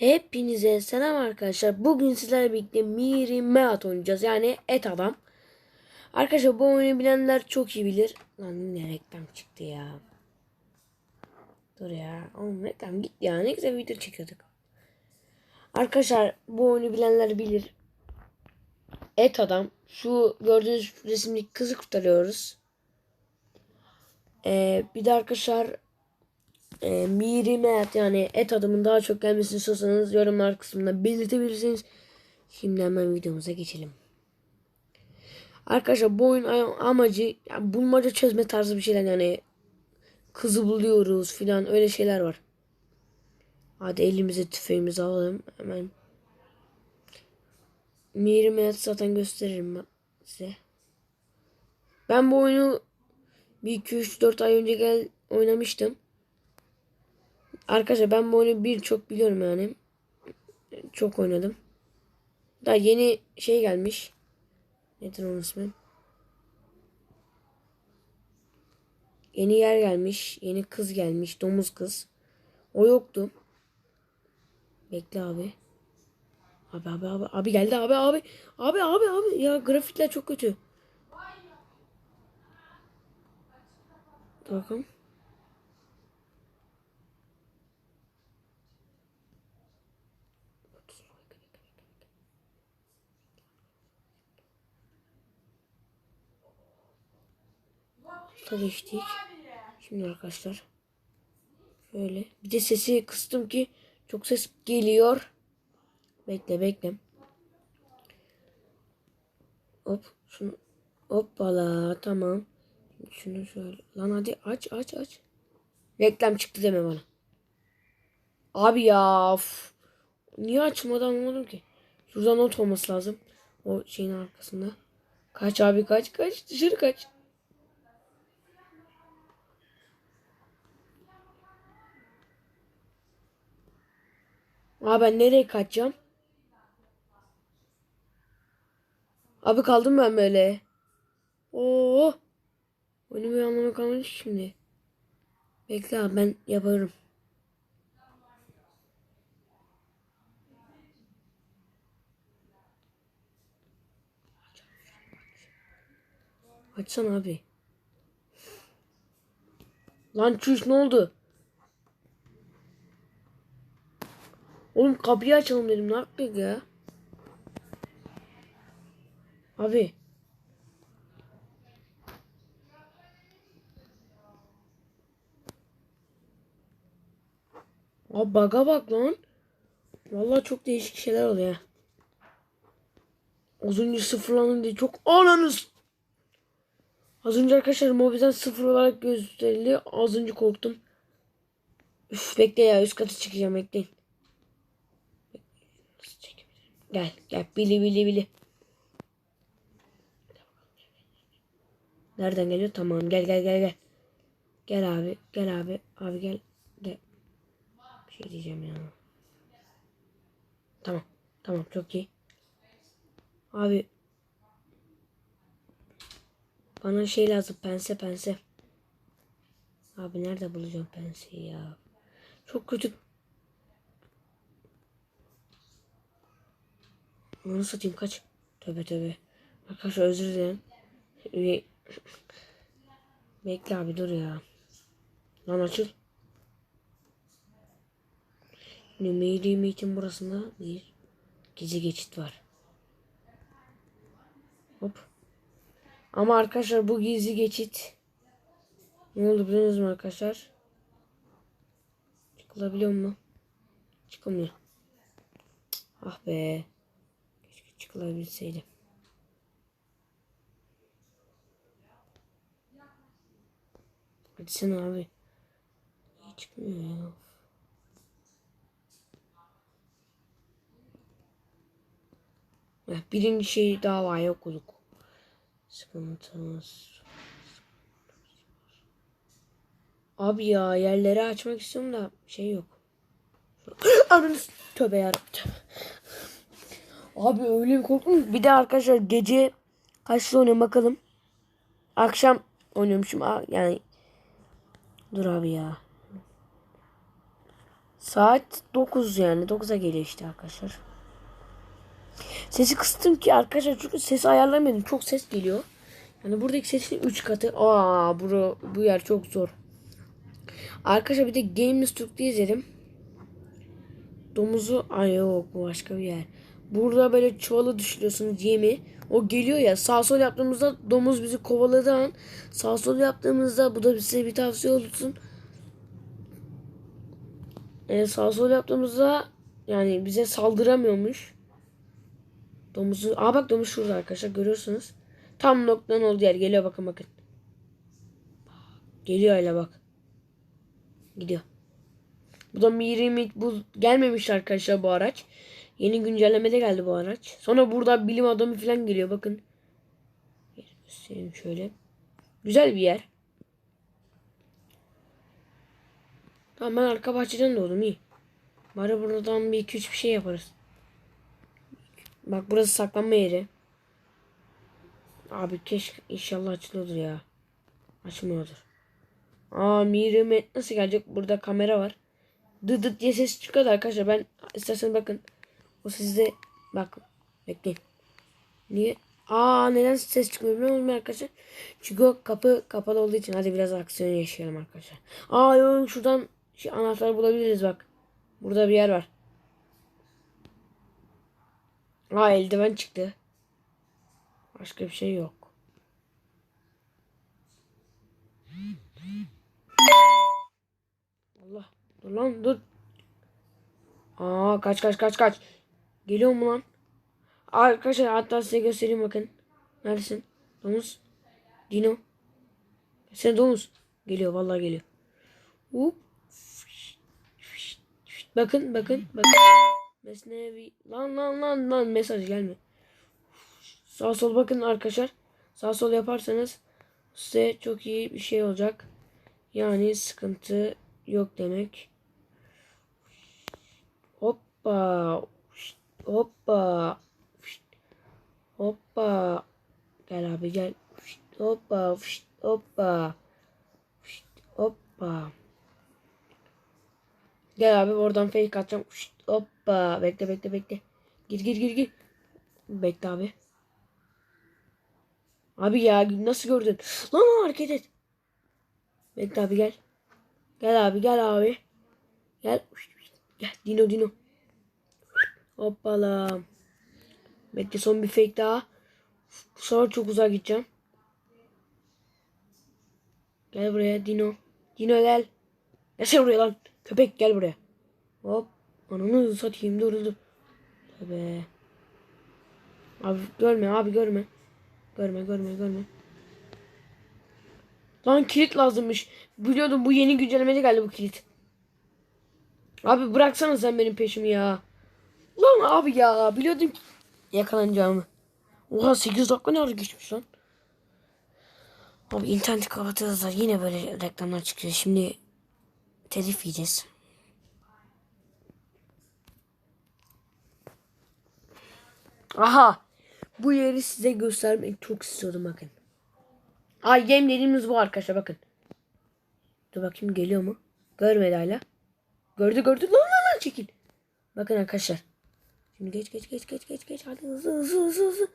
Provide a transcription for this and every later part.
Hepinize selam arkadaşlar. Bugün sizlerle birlikte Miri Meat oynayacağız. Yani et adam. Arkadaşlar bu oyunu bilenler çok iyi bilir. Lan ne reklam çıktı ya. Dur ya. Oğlum reklam gitti ya. Ne güzel video çekiyorduk. Arkadaşlar bu oyunu bilenler bilir. Et adam. Şu gördüğünüz resimdeki kızı kurtarıyoruz. Ee, bir de arkadaşlar e, Miri Meat yani et adamın daha çok gelmesini istiyorsanız yorumlar kısmında belirtebilirsiniz. Şimdi hemen videomuza geçelim. Arkadaşlar bu oyun amacı yani bulmaca çözme tarzı bir şeyler yani kızı buluyoruz filan öyle şeyler var. Hadi elimize tüfeğimizi alalım hemen. Miri Meat zaten gösteririm ben size. Ben bu oyunu bir 2 3 4 ay önce gel oynamıştım. Arkadaşlar ben bu oyunu birçok biliyorum yani. Çok oynadım. Daha yeni şey gelmiş. Nedir onun ismi? Yeni yer gelmiş. Yeni kız gelmiş. Domuz kız. O yoktu. Bekle abi. Abi abi abi. Abi geldi abi abi. Abi abi abi. Ya grafikler çok kötü. Bakalım. Usta geçtik. Şimdi arkadaşlar. Şöyle. Bir de sesi kıstım ki çok ses geliyor. Bekle bekle. Hop şunu hoppala tamam. Şunu şöyle. Lan hadi aç aç aç. Reklam çıktı deme bana. Abi ya. Of. Niye açmadan anlamadım ki. Şurada not olması lazım. O şeyin arkasında. Kaç abi kaç kaç. Dışarı kaç. Abi ben nereye kaçacağım? Abi kaldım ben böyle. Oo. Oyunu bir anlamı kalmadı şimdi. Bekle abi ben yaparım. Açsana abi. Lan çüş ne oldu? Oğlum kapıyı açalım dedim. Ne yaptık ya? Abi. Abi baga bak lan. Vallahi çok değişik şeyler oluyor. Az önce sıfırlandı diye çok ananız. Az önce arkadaşlar mobilden sıfır olarak gösterildi. Az önce korktum. Üf bekle ya üst katı çıkacağım bekleyin. Gel gel bili bili bili. Nereden geliyor? Tamam gel gel gel gel. Gel abi gel abi abi gel. gel. Bir şey diyeceğim ya. Tamam tamam çok iyi. Abi bana şey lazım pense pense. Abi nerede bulacağım penseyi ya? Çok kötü Onu satayım kaç. Tövbe tövbe. Arkadaşlar özür dilerim. Bir... Bekle abi dur ya. Lan açıl. Numeri meeting burasında bir gizli geçit var. Hop. Ama arkadaşlar bu gizli geçit ne oldu biliyor musunuz arkadaşlar? Çıkılabiliyor mu? Çıkamıyor. Ah be çıkılabilseydi. Hadi sen abi. Niye çıkmıyor ya? Birinci şey davaya okuduk. Sıkıntımız. Abi ya yerleri açmak istiyorum da şey yok. Ananı tövbe yarabbim. Abi öyle bir korktum. Bir de arkadaşlar gece kaçta oynuyorum bakalım. Akşam oynuyormuşum. Yani dur abi ya. Saat 9 yani. 9'a geliyor işte arkadaşlar. Sesi kıstım ki arkadaşlar çünkü sesi ayarlamadım. Çok ses geliyor. Yani buradaki sesin 3 katı. Aa bura, bu yer çok zor. Arkadaşlar bir de Games Türk'te izledim. Domuzu ay yok bu başka bir yer. Burada böyle çuvalı düşürüyorsunuz yemi. O geliyor ya sağ sol yaptığımızda domuz bizi kovaladığı an sağ sol yaptığımızda bu da size bir tavsiye olsun. Ee, sağ sol yaptığımızda yani bize saldıramıyormuş. Domuzu. Aa bak domuz şurada arkadaşlar görüyorsunuz. Tam noktanın olduğu yer geliyor bakın bakın. Geliyor öyle bak. Gidiyor. Bu da Miri bu gelmemiş arkadaşlar bu araç. Yeni güncellemede geldi bu araç. Sonra burada bilim adamı falan geliyor bakın. Göstereyim şöyle. Güzel bir yer. Tamam ben arka bahçeden doğdum iyi. Bari buradan bir iki üç bir şey yaparız. Bak burası saklanma yeri. Abi keşke inşallah açılıyordur ya. Açmıyordur. Aa Mirimet nasıl gelecek? Burada kamera var. Dı dı diye ses çıkıyor da arkadaşlar. Ben isterseniz bakın. O sizde bak bekleyin. Niye? Aa neden ses çıkmıyor biliyor musunuz arkadaşlar? Çünkü o kapı kapalı olduğu için hadi biraz aksiyon yaşayalım arkadaşlar. Aa yok şuradan şey, anahtar bulabiliriz bak. Burada bir yer var. Aa eldiven çıktı. Başka bir şey yok. Allah. Dur lan dur. Aa kaç kaç kaç kaç. Geliyor mu lan? Arkadaşlar hatta size göstereyim bakın. Neredesin? Domuz. Dino. Sen domuz. Geliyor vallahi geliyor. Hop. Bakın bakın bakın. Mesnevi. Lan lan lan lan mesaj gelme. Sağ sol bakın arkadaşlar. Sağ sol yaparsanız size çok iyi bir şey olacak. Yani sıkıntı yok demek. Hoppa. Hoppa. Hoppa. Gel abi gel. Hoppa. Hoppa. Hoppa. Gel abi oradan fake atacağım. Hoppa. Bekle bekle bekle. Gir gir gir gir. Bekle abi. Abi ya nasıl gördün? Lan hareket et. Bekle abi gel. Gel abi gel abi. Gel. Gel Dino Dino. Hoppala. Bekle son bir fake daha. Bu çok uzağa gideceğim. Gel buraya Dino. Dino gel. Gel sen buraya lan. Köpek gel buraya. Hop. Ananı satayım dur dur. Tabi. Abi görme abi görme. Görme görme görme. Lan kilit lazımmış. Biliyordum bu yeni güncellemede geldi bu kilit. Abi bıraksana sen benim peşimi ya. Lan abi ya biliyordum ki yakalanacağımı. Oha 8 dakika ne ara geçmiş lan. Abi interneti kapatırız da yine böyle reklamlar çıkıyor. Şimdi telif yiyeceğiz. Aha. Bu yeri size göstermek çok istiyordum bakın. Ay game dediğimiz bu arkadaşlar bakın. Dur bakayım geliyor mu? Görmedi hala. Gördü gördü. Lan lan lan çekil. Bakın arkadaşlar. Şimdi geç geç geç geç geç geç. Hadi hızlı hızlı hızlı hızlı.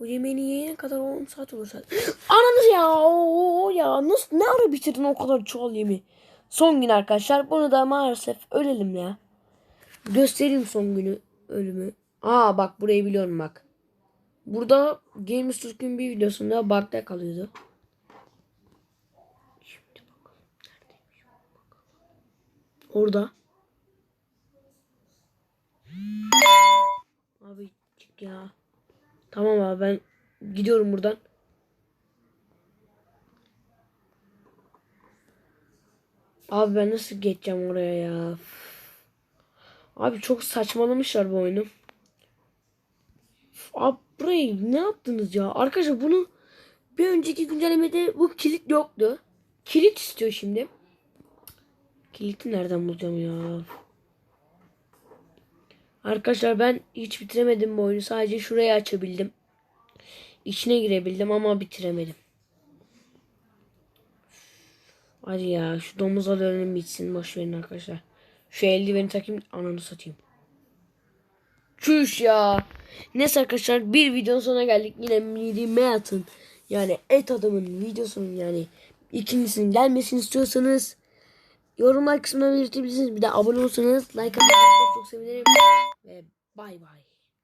O yemeğini yiyene kadar 10 saat olur saat. Ananız ya. Oo, ya nasıl ne ara bitirdin o kadar çuval yemi. Son gün arkadaşlar. Bunu da maalesef ölelim ya. Göstereyim son günü ölümü. Aa bak burayı biliyorum bak. Burada Games Türk'ün bir videosunda bug'da kalıyordu. Şimdi bakalım. Neredeymiş? Orada. Abi çık ya. Tamam abi ben gidiyorum buradan. Abi ben nasıl geçeceğim oraya ya? Abi çok saçmalamışlar bu oyunu. Abi burayı ne yaptınız ya? Arkadaşlar bunu bir önceki güncellemede bu kilit yoktu. Kilit istiyor şimdi. Kiliti nereden bulacağım ya? Arkadaşlar ben hiç bitiremedim bu oyunu. Sadece şurayı açabildim. İçine girebildim ama bitiremedim. Hadi ya şu domuz alanım bitsin. Boş arkadaşlar. Şu eldiveni takayım ananı satayım. Çüş ya. Neyse arkadaşlar bir videonun sonuna geldik. Yine Miri Meat'ın yani et adamın videosunun yani ikincisinin gelmesini istiyorsanız yorumlar kısmına belirtebilirsiniz. Bir de abone olursanız like atmayı çok çok sevinirim. Ve bay bay.